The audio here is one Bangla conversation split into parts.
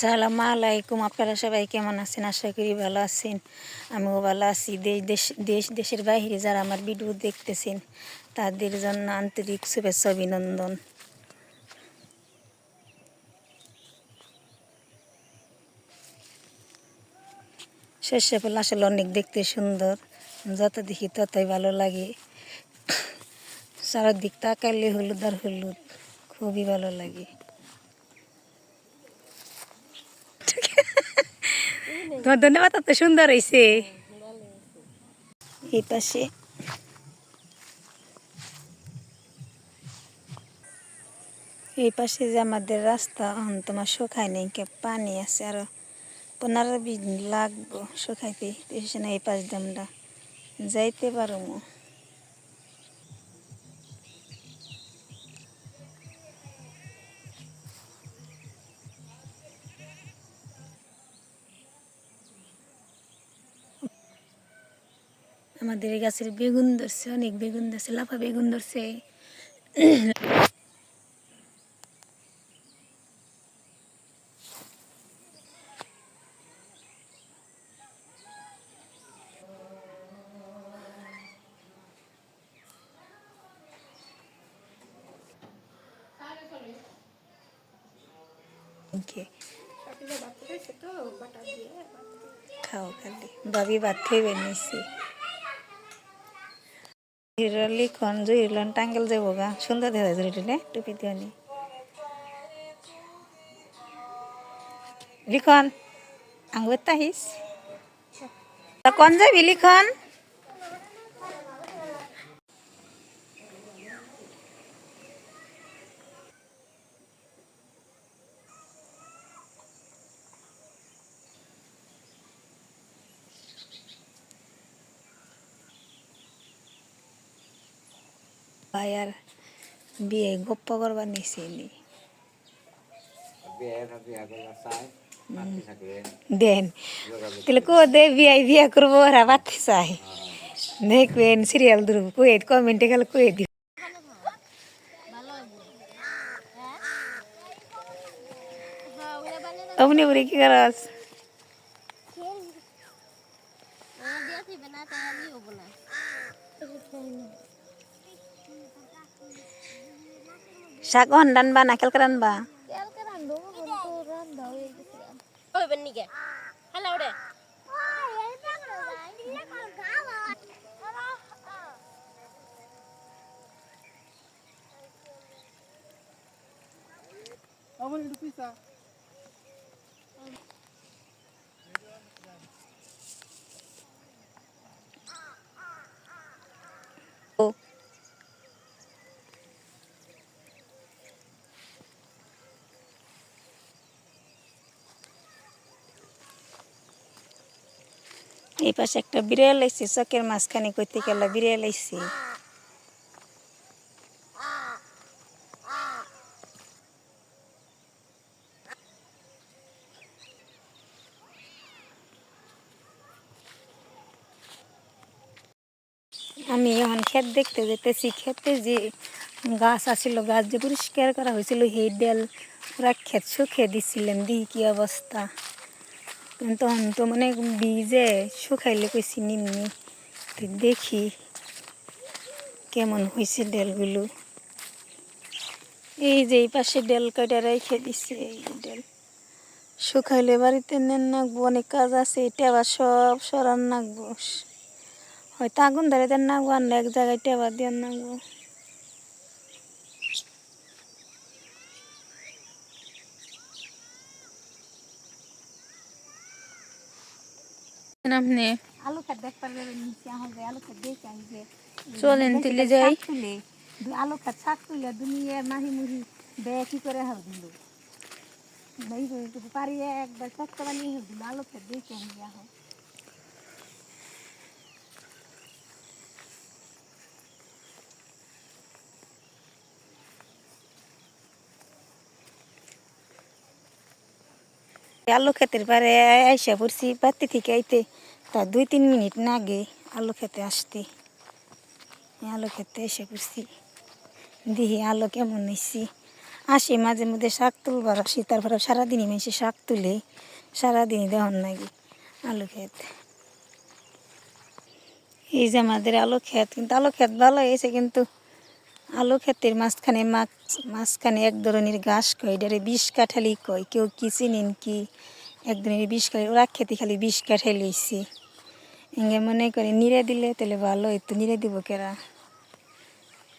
সালাম আলাইকুম। আপনারা সবাই কেমন আছেন? আশা করি ভালো আছেন। আমিও ভালো আছি। দেশ দেশ দেশ, দেশের বাইরে যারা আমার ভিডিও দেখতেছেন, তাদের জন্য আন্তরিক শুভেচ্ছা, অভিনন্দন। শস্য ফুল আসলে অনেক দেখতে সুন্দর। যত দেখি ততই ভালো লাগে। চারদিক তাকাইলে হলুদ আর হলুদ, খুবই ভালো লাগে। তোমার ধন্যবাদ, এত সুন্দর হয়েছে এই পাশে। এই পাশে যে আমাদের রাস্তা তোমার শুকায় নেই পানি আছে, আরও পনেরো বিশ দিন লাগবো শুকাইতে। এই পাশ দিয়ে আমরা যাইতে পারব। আমাদের এই গাছের বেগুন ধরছে অনেক বেগুন ধরছে লাফা বেগুন ধরছে. খাও খালি। ভাবি ভাত খাইবে নিছি হিরো লিখন জুই লন টাঙ্গেল যাব গা। সুন্দর দেখা যায় জুইলে টুপি দিওনি লিখন, আঙ্গুর তাহিস। কন যাবি লিখন? আর বিয়ে গপ্প করবার নিছি নি দেন তাহলে কো দে বিয়ে বিয়ে করব ওরা বাড়তে চাই দেখবেন সিরিয়াল ধরবো কয়ে কমেন্টে গেলে কয়ে দিব অমনি বলে কি করাস শাক অন রানবা না কালকে রানবা. আমার এই পাশে একটা বিড়াল আইছে চকের মাঝখানে কইতে গেলে বিড়াল আইছে। আমি এখন ক্ষেত দেখতে যেতেছি, ক্ষেতে যে গাছ আছিল, গাছ যে পরিষ্কার করা হয়েছিল, সেই পুরা ক্ষেত শুকিয়ে দিছিলাম দি কি অবস্থা। তখন তো মানে বীজে শুকাইলে কইছি নিমনি তো দেখি কেমন হয়েছে ডেলগুলো এই যে এই পাশে ডেল কাটা রেখে দিছে, এই ডেল শুকাইলে বাড়িতে নেন নাকবো, অনেক কাজ আছে, এটা আবার সব সরান নাকবো। হয়তো আগুন ধরে দেন নাকবো, আনলে এক জায়গায় টেবা দিয়ে নাকবো। আপনি আলু খাত দেখ পারবে নিচে আমাদের আলু খাত দেখে আমি যে চলেন তুলে যাই শাক তুলে দু- আলু খাত শাক তুলে দুনিয়া মাহি মুহি বে কি করে হাল দিল ভাই পারি একবার শক্ত বানিয়ে হাল দিল আলু খাত দেখে আমি আলু ক্ষেতের পারে আইসা পড়ছি বাতি থেকে আইতে তা দুই তিন মিনিট না আগে আলু খেতে আসতে। আলু খেতে এসে পড়ছি। দেখি আলু কেমন নিচ্ছি আসি মাঝে মধ্যে শাক তুলবার আসি, তারপরে সারাদিনই মেশে শাক তুলে, সারাদিনই দেওয়ার নাকি আলু খেত। এই যে আমাদের আলু খেত, কিন্তু আলু খেত ভালো হয়েছে কিন্তু আলু ক্ষেতের মাঝখানে মাঝখানে এক ধরনের ঘাস কয়, এটারে বিষ কাঠালি কয়। কেউ কি চিনেন কি? এক ধরনের বিষ কাঠালি ওরা খেতে খালি বিষ কাঠালি লইছে এঙ্গে মনে করে, নিড়ে দিলে তাহলে ভালো হইতো। নিড়ে দিব কেরা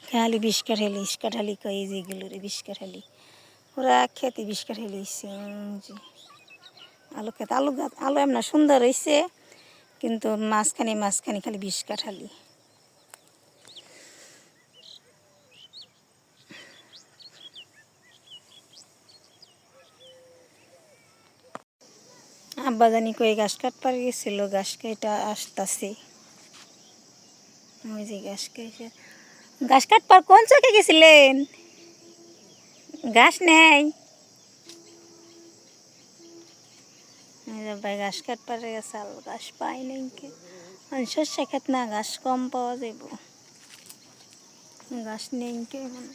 খালি বিষ কাঠালি বিষ কাঠালি কয়, এই যেগুলো রে বিষ কাঠালি। ওরা খেতে বিষ কাঠালি আলু খেতে আলু গাছ, আলু এমন সুন্দর হয়েছে কিন্তু মাঝখানে মাঝখানে খালি বিষ কাঠালি। আব্বা জানি কই ঘাস কাটবার গেছিল, গাছ কেটা আসতাছি। ওই যে ঘাস কেটে ঘাস কাটবার কোন চোখে গেছিলেন? গাছ নেই। ভাই ঘাস কাটবার গেছে আর ঘাস পাই নাই কে। শস্য খেত না ঘাস কম পাওয়া যাইব। ঘাস নেই কে মানে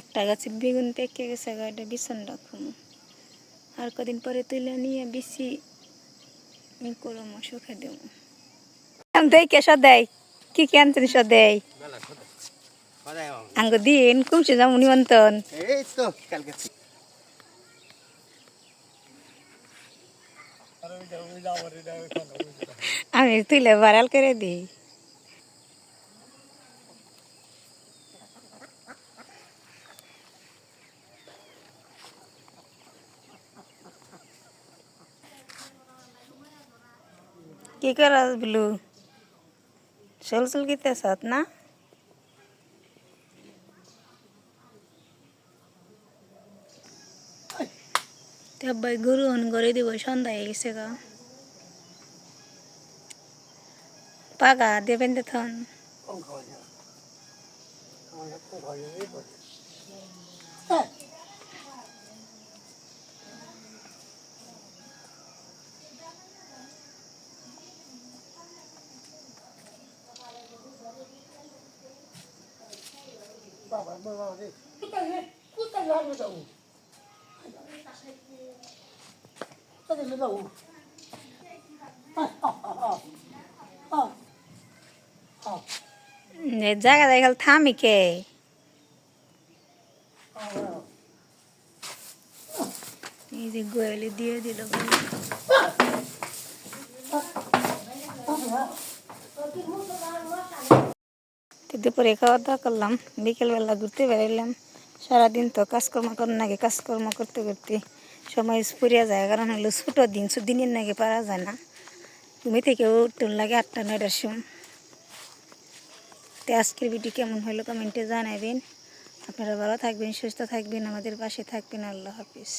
একটা গাছে বেগুন পেকে গেছে গাড়িটা বিছন রাখুন আর কদিন পরে তুলে নিয়ে বেশি করব শুকে দেব। দেয় কে সদাই কি কি আনছেন সদাই আঙ্গ দিন কুমছে যাব নিমন্ত্রণ। এই তো কালকে আমি তুলে ভাইরাল করে দিই। কি করস ব্লু? চল চল গীতেছত না? ভাই গরু অন করে দিব, সন্ধ্যা হয়ে গেছে গা। পাগা, দেবেন তখন। জায়গা জায়গা থামি কে এই যে গোয়ালি দিয়ে দিল তো দুপুরে খাওয়া দাওয়া করলাম, বিকেলবেলা ঘুরতে বেরোলাম সারাদিন তো কাজকর্ম করার নাকি কাজকর্ম করতে করতে সময় ফুরিয়া যায়, কারণ হলো ছোটো দিন দিনের নাকি পারা যায় না। তুমি থেকে উঠতে লাগে আটটা, নয়টার সময়। তো আজকের ভিডিও কেমন হলো কমেন্টে জানাবেন। আপনারা ভালো থাকবেন, সুস্থ থাকবেন, আমাদের পাশে থাকবেন, আল্লাহ হাফিজ।